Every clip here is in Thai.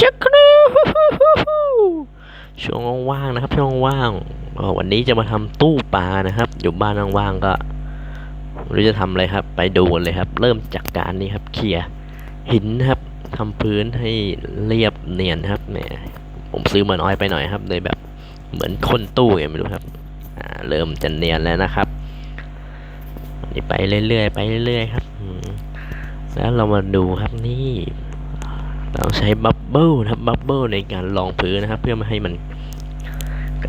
จะครูช่วงว่างๆนะครับช่วงว่างวันนี้จะมาทำตู้ปลานะครับ อยู่บ้านว่างๆก็ไม่รู้จะทำอะไรครับ ไปดูกันเลยครับ เริ่มจากการนี้ครับเคลียหินครับทำพื้นให้เรียบเนียนครับแหมผมซื้อมาน้อยไปหน่อยครับเลยแบบเหมือนคนตู้ไงไม่รู้ครับอ่าเริ่มจะเนียนแล้วนะครับนี่ไปเรื่อยๆไปเรื่อยๆครับแล้วเรามาดูครับนี่เราใช้บับ เบิลนะครับบับเบิลในการรองพื้นนะครับ เพื่อไม่ให้มัน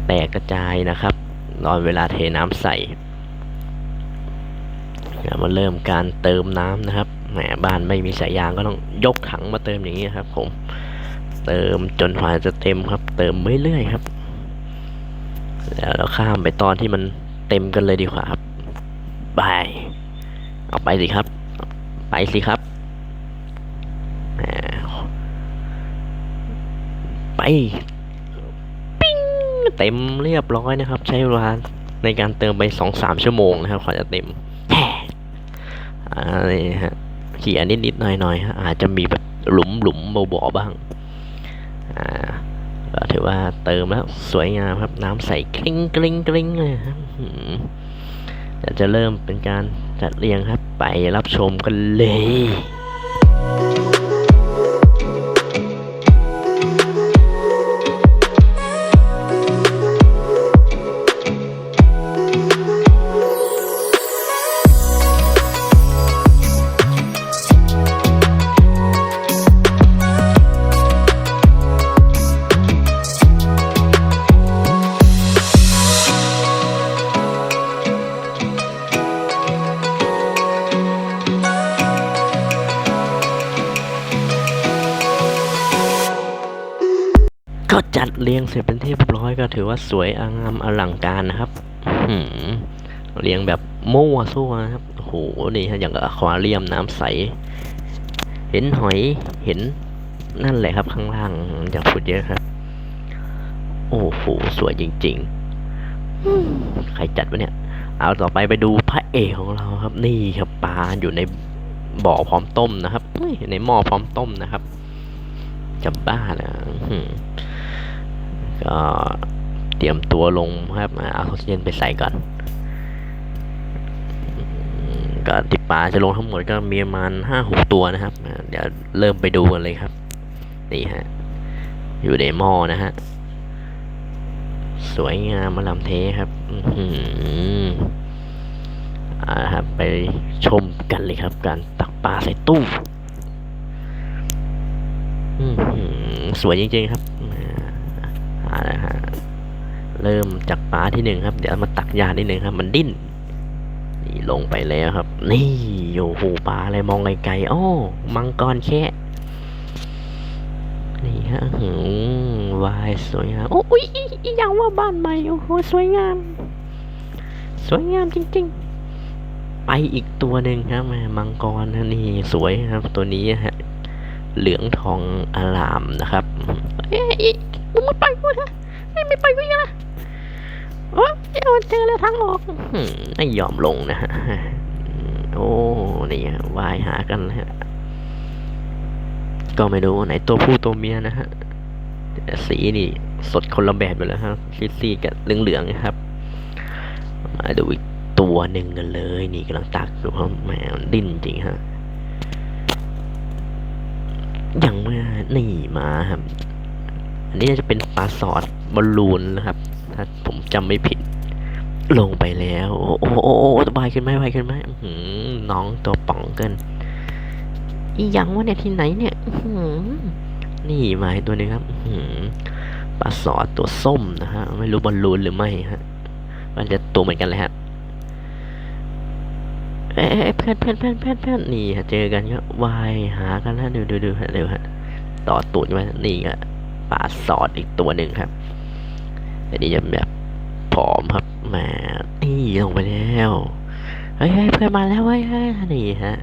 แตกกระจายนะครับตอนเวลาเทน้ำใส่มาเริ่มการเติมน้ำนะครับแหมบ้านไม่มีสายยางก็ต้องยกถังมาเติมอย่างนี้ครับ ผม เติมจนกว่าจะเต็มครับ เติมเรื่อยๆครับ แล้วเราข้ามไปตอนที่มันเต็มกันเลยดีกว่าครับไปเอาไปสิครับ ไปสิครับแหมไปปิ้งเต็มเรียบร้อยนะครับ ใช้เวลาในการเติมไปสองสามชั่วโมงนะครับกว่าจะเต็มแฮ่อ่านี่ฮะเขียนิดนิดๆหน่อยหน่อยๆฮะอาจจะมีแบบหลุมหลุมๆบ่อๆบ้างอ่าก็ถือว่าเติมแล้วสวยงามครับ น้ำใสกริ้งกริ้งกริ้งเลยครับจะเริ่มเป็นการจัดเรียงครับ ไปรับชมกันเลย ก็จัดเรียงเสร็จเป็นที่เรียบร้อยก็ถือว่าสวยงามอลังการนะครับเรียงแบบมั่วซั่วนะครับโอ้โหนี่ฮะอย่างกับอควาเรียมน้ำใส เห็นหอยเห็นนั่นแหละครับข้างล่างอยากพูดเยอะครับ โอ้โหสวยจริงๆใครจัดวะเนี่ย เอาต่อไปไปดูพระเอกของเราครับ นี่ครับปลาอยู่ในบ่อพร้อมต้มนะครับในหม้อพร้อมต้มนะครับจะบ้านะอื้อหือก็ เตรียมตัวลงครับอาเอาออกซิเจนไปใส่ก่อนก็ติดปลาจะลงทั้งหมดก็มีประมาณห้าหกตัวนะครับ เดี๋ยวเริ่มไปดูกันเลยครับ นี่ฮะ อยู่ในหม้อนะฮะ สวยงามมาลำเทครับอืมอ่าครับ ไปชมกันเลยครับ การตักปลาใส่ตู้สวยจริงๆครับานะฮะเริ่มจากปลาที่หนึ่งครับ เดี๋ยวมาตักยานิดหนึ่งครับ มันดิ้นนี่ลงไปแล้วครับ นี่โอ้โหปลาอะไรมองไกลๆโอ้มังกรแค่นี่ฮะหืมวายสวยงามโอ้ยอีอย่างว่าบ้านใหม่โอ้โหสวยงาม สวยงามจริง ๆ ไปอีกตัวหนึ่งครับแม่มังกรนะนี่สวยครับ ตัวนี้ฮะเหลืองทองอลามนะครับ ไม่ไปกูนะไม่ไม่ไปกูยังนะโอ้ยเอาเจอแล้วทางออกอื้อหือไม่ยอมลงนะฮะโอ้นี่ฮะว่ายหากันนะฮะก็ไม่รู้ไหนตัวผู้ตัวเมียนะฮะสีนี่สดคนละแบบไปแล้วฮะซีซีกับเหลืองๆนะครับ มาดูอีกตัวหนึ่งกันเลย นี่กำลังตักดูครับแหมมันดิ้นจริงฮะยังไม่นี่มาครับ อันนี้จะเป็นปลาสอดบอลลูนนะครับ ถ้าผมจำไม่ผิด ลงไปแล้ว โอ้โอ้โอ้โอ้สบายขึ้นไหมสบายขึ้นไหมน้องตัวป่องเกินอีหยังวะเนี่ยที่ไหนเนี่ยนี่มาตัวนึงครับปลาสอดตัวส้มนะฮะ ไม่รู้บอลลูนหรือไม่ฮะ มันจะตัวเหมือนกันเลยฮะเอ้เอ้ยเพื่อนเพื่อนเพื่อนเพื่อนเพื่อนนี่ฮะเจอกันก็วายหากันแล้วดูดูดูฮะเร็วฮะต่อตูดมานี่ก็ ปลาสอดอีกตัวหนึ่งครับ อันนี้จะแบบผอมครับมานี่ลงไปแล้วเฮ้ยเพื่อนมาแล้วเฮ้ยเฮ้ยนี่ฮะ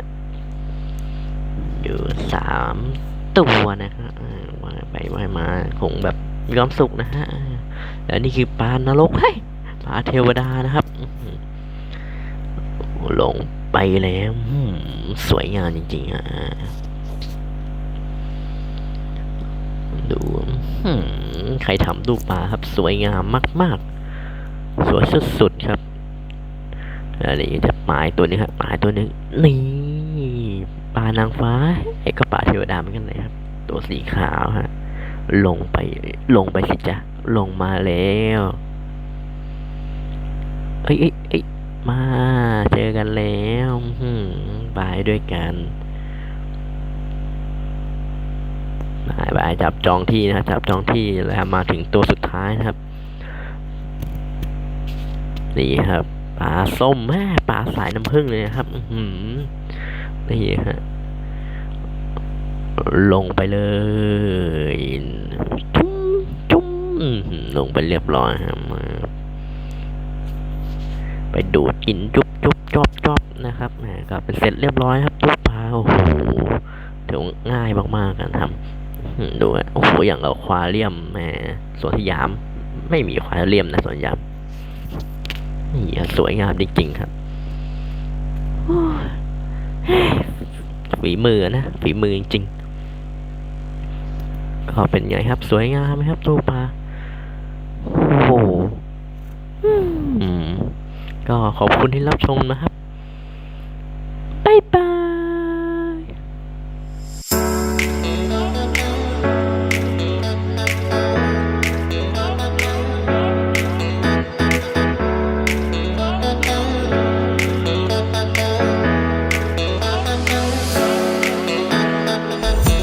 อยู่สามตัวนะครับอ่าว่ายไปว่ายมาคงแบบมีความสุขนะฮะ แล้วนี่คือปลานรกเฮ้ยปลาเทวดานะครับ ลงไปแล้วสวยงามจริงๆอะ ดูใครทำรูปปลาครับ สวยงามมาก ๆ สวยสุดๆครับอันนี้จะปลายตัวนี้ครับปลายตัวนึงนี่ปลานางฟ้าไอ้ก็ปลาเทวดาเหมือนกันเลยครับ ตัวสีขาวฮะลงไปลงไปสิจ๊ะลงมาแล้วเอ้ยเอ้ยเอ้ยมาเจอกันแล้วหืมบายด้วยกัน บายบายจับจองที่นะครับจับจองที่แล้วมาถึงตัวสุดท้ายนะครับ นี่ครับปลาส้มแม่ปลาสายน้ำผึ้งเลยนะครับ อืนี่ฮะลงไปเลยจุ้มจุ้มลงไปเรียบร้อยครับไปดูดกินจุบจุบจอบจอบนะครับก็เป็นเสร็จเรียบร้อยครับตุ๊กปลาโอ้โหถือง่ายมากๆกันครับ ดูอะโอ้โหอย่างเราควาเรียมแหมสวนสยาม ไม่มีควาเรียมนะสวนสยามนี่สวยงามจริงๆครับฝีมือนะฝีมือจริงก็เป็นไงครับ สวยงามไหมครับตู้ปลาโอ้โหก็ขอบคุณที่รับชมนะครับ